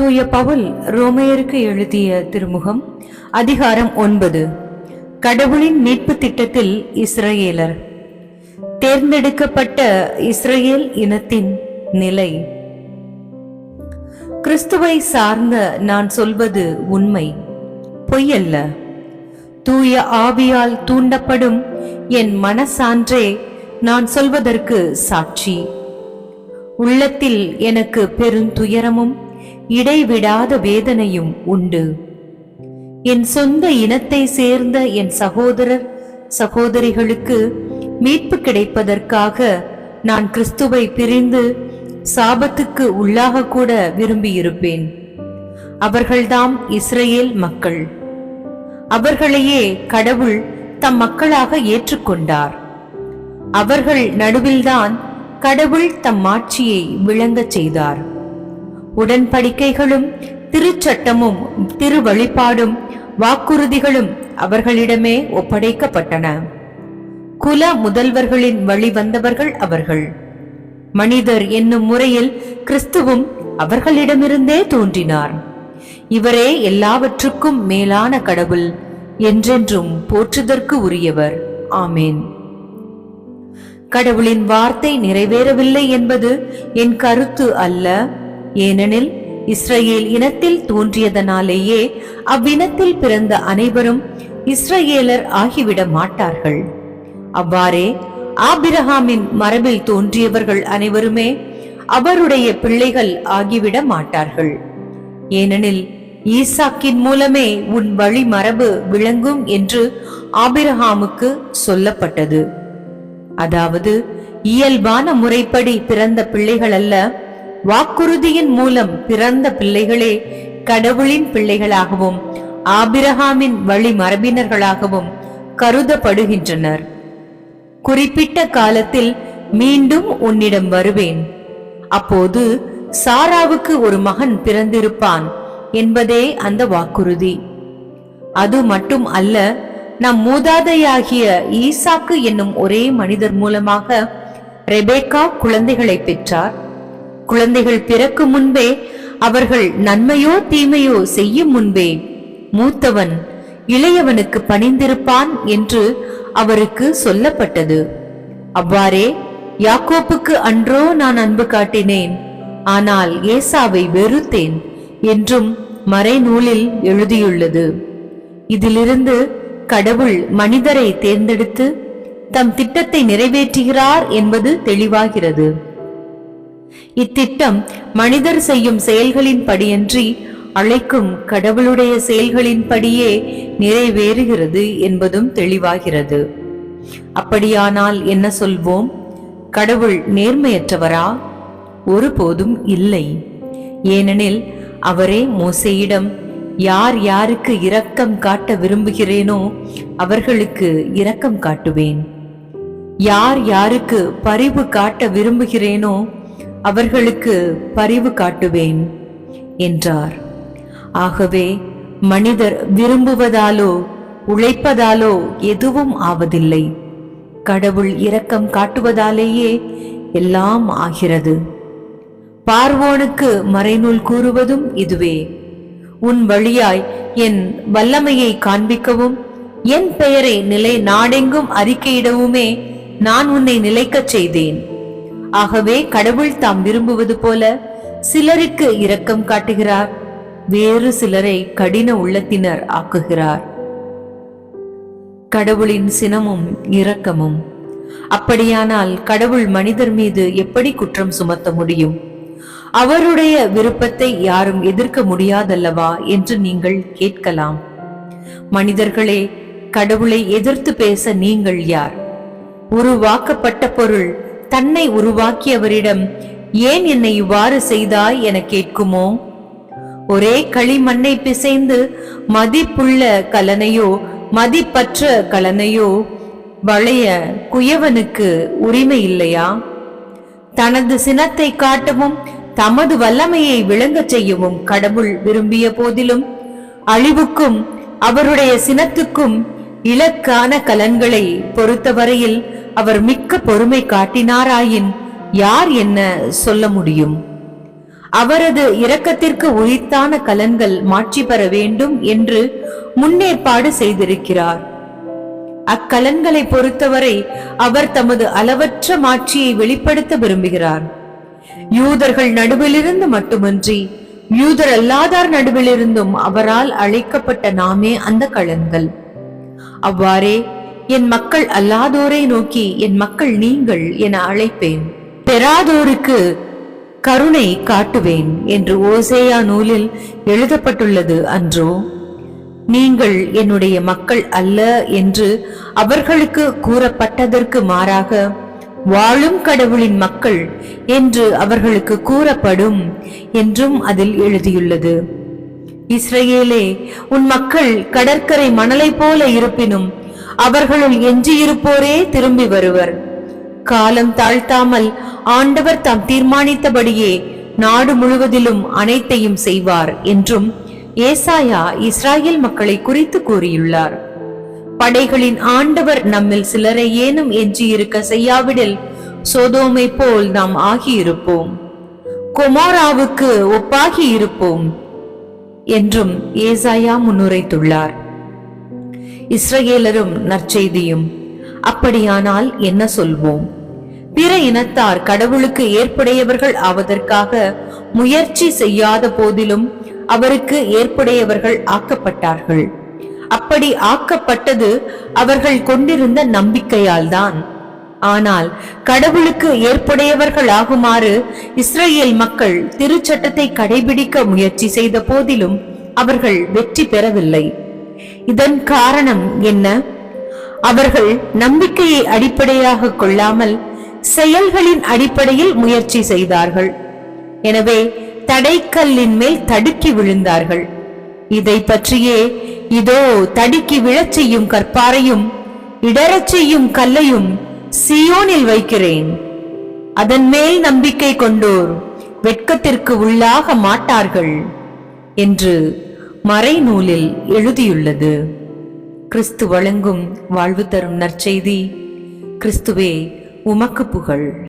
தூய பவுல் ரோமையருக்கு எழுதிய திருமுகம் அதிகாரம் ஒன்பது. கடவுளின் மீட்பு திட்டத்தில் இஸ்ரேலர் தேர்ந்தெடுக்கப்பட்ட இஸ்ரேல் இனத்தின் நிலை. கிறிஸ்துவை சார்ந்த நான் சொல்வது உண்மை பொய்யல்ல. தூய ஆவியால் தூண்டப்படும் என் மனசான்றே நான் சொல்வதற்கு சாட்சி. உள்ளத்தில் எனக்கு பெருந்துயரமும் இடைவிடாத வேதனையும் உண்டு. என் சொந்த இனத்தை சேர்ந்த என் சகோதரர் சகோதரிகளுக்கு மீட்பு கிடைப்பதற்காக நான் கிறிஸ்துவை பிரிந்து சாபத்துக்கு உள்ளாக கூட விரும்பியிருப்பேன். அவர்கள்தாம் இஸ்ரேல் மக்கள். அவர்களையே கடவுள் தம் மக்களாக ஏற்றுக்கொண்டார். அவர்கள் நடுவில்தான் கடவுள் தம் ஆட்சியை விளங்கச் செய்தார். உடன்படிக்கைகளும் திருச்சட்டமும் திருவழிபாடும் வாக்குறுதிகளும் அவர்களிடமே ஒப்படைக்கப்பட்டன. குல முதல்வர்களின் வழி வந்தவர்கள் அவர்கள். மனிதர் என்னும் முறையில் கிறிஸ்துவும் அவர்களிடமிருந்தே தோன்றினார். இவரே எல்லாவற்றுக்கும் மேலான கடவுள் என்றென்றும் போற்றுதற்கு உரியவர். ஆமேன். கடவுளின் வார்த்தை நிறைவேறவில்லை என்பது என் கருத்து அல்ல. ஏனெனில் இஸ்ரேல் இனத்தில் தோன்றியதனாலேயே அவ்வினத்தில் பிறந்த அனைவரும் இஸ்ரேலர் ஆகிவிட மாட்டார்கள். அவ்வாறே ஆபிரகாமின் மரபில் தோன்றியவர்கள் அனைவருமே அவருடைய பிள்ளைகள் ஆகிவிட மாட்டார்கள். ஏனெனில் ஈசாக்கின் மூலமே உன் வழி மரபு விளங்கும் என்று ஆபிரகாமுக்கு சொல்லப்பட்டது. அதாவது இயல்பான முறைப்படி பிறந்த பிள்ளைகள் அல்ல வாக்குறுதியின் மூலம் பிறந்த பிள்ளைகளே கடவுளின் பிள்ளைகளாகவும் ஆபிரகாமின் வழி மரபினர்களாகவும் கருதப்படுகின்றனர். குறிப்பிட்ட காலத்தில் மீண்டும் உன்னிடம் வருவேன். அப்போது சாராவுக்கு ஒரு மகன் பிறந்திருப்பான் என்பதே அந்த வாக்குறுதி. அது மட்டும் அல்ல நம் மூதாதையாகிய ஈசாக்கு என்னும் ஒரே மனிதர் மூலமாக ரெபேக்கா குழந்தைகளை பெற்றார். குழந்தைகள் பிறக்கும் முன்பே அவர்கள் நன்மையோ தீமையோ செய்யும் முன்பே மூத்தவன் இளையவனுக்கு பணிந்திருப்பான் என்று அவருக்கு சொல்லப்பட்டது. அவ்வாறே யாக்கோப்புக்கு அன்றோ நான் அன்பு காட்டினேன் ஆனால் ஏசாவை வெறுத்தேன் என்றும் மறைநூலில் எழுதியுள்ளது. இதிலிருந்து கடவுள் மனிதரை தேர்ந்தெடுத்து தம் திட்டத்தை நிறைவேற்றுகிறார் என்பது தெளிவாகிறது. இத்திட்டம் மனிதர் செய்யும் செயல்களின் படியன்றி அழைக்கும் கடவுளுடைய செயல்களின் படியே நிறைவேறுகிறது என்பதும் தெளிவாகிறது. அப்படியானால் என்ன சொல்வோம்? கடவுள் நேர்மையற்றவரா? ஒருபோதும் இல்லை. ஏனெனில் அவரே மோசையிடம் யார் யாருக்கு இரக்கம் காட்ட விரும்புகிறேனோ அவர்களுக்கு இரக்கம் காட்டுவேன். யார் யாருக்கு பரிவு காட்ட விரும்புகிறேனோ அவர்களுக்கு பரிவு காட்டுவேன் என்றார். ஆகவே மனிதர் விரும்புவதாலோ உழைப்பதாலோ எதுவும் ஆவதில்லை. கடவுள் இரக்கம் காட்டுவதாலேயே எல்லாம் ஆகிறது. பார்வோனுக்கு மறைநூல் கூறுவதும் இதுவே. உன் வழியாய் என் வல்லமையை காண்பிக்கவும் என் பெயரை நிலை நாடெங்கும் அறிக்கையிடவுமே நான் உன்னை நிலைக்கச் செய்தேன். ஆகவே கடவுள் தாம் விரும்புவது போல சிலருக்கு இரக்கம் காட்டுகிறார் வேறு சிலரை கடின உள்ளத்தினர் ஆக்குகிறார். கடவுளின் சினமும் இரக்கமும். அப்படியானால் கடவுள் மனிதர் மீது எப்படி குற்றம் சுமத்த முடியும்? அவருடைய விருப்பத்தை யாரும் எதிர்க்க முடியாதல்லவா என்று நீங்கள் கேட்கலாம். மனிதர்களே கடவுளை எதிர்த்து பேச நீங்கள் யார்? உருவாக்கப்பட்ட பொருள் தன்னை உருவாக்கியவரிடம் ஏன் என்னை இவ்வாறு செய்தாய்? என கேட்குமோ? ஒரே களிமண்ணை பிசைந்து மதிப்புள்ள கலனையோ மதிப்பற்ற கலனையோ வளைய குயவனுக்கு உரிமை இல்லையா? தனது சினத்தை காட்டவும் தமது வல்லமையை விளங்கச் செய்யவும் கடவுள் விரும்பிய போதிலும் அழிவுக்கும் அவருடைய சினத்துக்கும் இலக்கான கலன்களை பொறுத்தவரையில் அவர் மிக்க பொறுமை காட்டினாராயின் யார் என்ன சொல்ல முடியும்? அவரது இரக்கத்திற்கு உரித்தான கலன்கள் மாற்றி பெற வேண்டும் என்று முன்னேற்பாடு செய்திருக்கிறார். அக்கலன்களை பொறுத்தவரை அவர் தமது அளவற்ற மாட்சியை வெளிப்படுத்த விரும்புகிறார். யூதர்கள் நடுவிலிருந்து மட்டுமன்றி யூதர் அல்லாதார் நடுவிலிருந்தும் அவரால் அழைக்கப்பட்ட நாமே அந்த கலன்கள். அவ்வாறே என் மக்கள் அல்லாதோரை நோக்கி என் மக்கள் நீங்கள் என அழைப்பேன். பெறாதோருக்கு கருணை காட்டுவேன் என்று ஓசேயா நூலில் எழுதப்பட்டுள்ளது அன்றோ. நீங்கள் என்னுடைய மக்கள் அல்ல என்று அவர்களுக்கு கூறப்பட்டதற்கு மாறாக வாழும் கடவுளின் மக்கள் என்று அவர்களுக்கு கூறப்படும் என்றும் அதில் எழுதியுள்ளது. இஸ்ரேலே உன் மக்கள் கடற்கரை மணலை போல இருப்பினும் அவர்களுள் எஞ்சியிருப்போரே திரும்பி வருவர். காலம் தாழ்த்தாமல் ஆண்டவர் தாம் தீர்மானித்தபடியே நாடு முழுவதிலும் அனைத்தையும் செய்வார் என்றும் ஏசாயா இஸ்ராயேல் மக்களை குறித்து கூறியுள்ளார். படைகளின் ஆண்டவர் நம்மில் சிலரை ஏனும் எஞ்சியிருக்க செய்யாவிடில் சோதோமை போல் நாம் ஆகியிருப்போம். கொமோராவுக்கு ஒப்பாகி இருப்போம் என்றும் ஏசாயா முன்னுரைத்துள்ளார். இஸ்ரேலரும் நற்செய்தியும். அப்படியானால் என்ன சொல்வோம்? பிற இனத்தார் கடவுளுக்கு ஏற்புடையவர்கள் ஆவதற்காக முயற்சி செய்யாத போதிலும் அவருக்கு ஏற்புடையவர்கள் ஆக்கப்பட்டார்கள். அப்படி ஆக்கப்பட்டது அவர்கள் கொண்டிருந்த நம்பிக்கையால்தான். ஆனால் கடவுளுக்கு ஏற்புடையவர்கள் ஆகுமாறு இஸ்ரேல் மக்கள் திருச்சட்டத்தை கடைபிடிக்க முயற்சி செய்த போதிலும் அவர்கள் வெற்றி பெறவில்லை. இதன் காரணம் என்ன? அவர்கள் நம்பிக்கையை அடிப்படையாக கொள்ளாமல் செயல்களின் அடிப்படையில் முயற்சி செய்தார்கள். எனவே தடைக்கல்லின் மேல் தடுக்கி விழுந்தார்கள். இதை பற்றியே இதோ தடுக்கி விழச் செய்யும் கற்பாரையும் இடரச் செய்யும் கல்லையும் சியோனில் வைக்கிறேன். அதன் மேல் நம்பிக்கை கொண்டோர் வெட்கத்திற்கு உள்ளாக மாட்டார்கள் என்று மறைநூலில் எழுதியுள்ளது. கிறிஸ்து வழங்கும் வாழ்வு தரும் நற்செய்தி கிறிஸ்துவே உமக்கு புகழ்.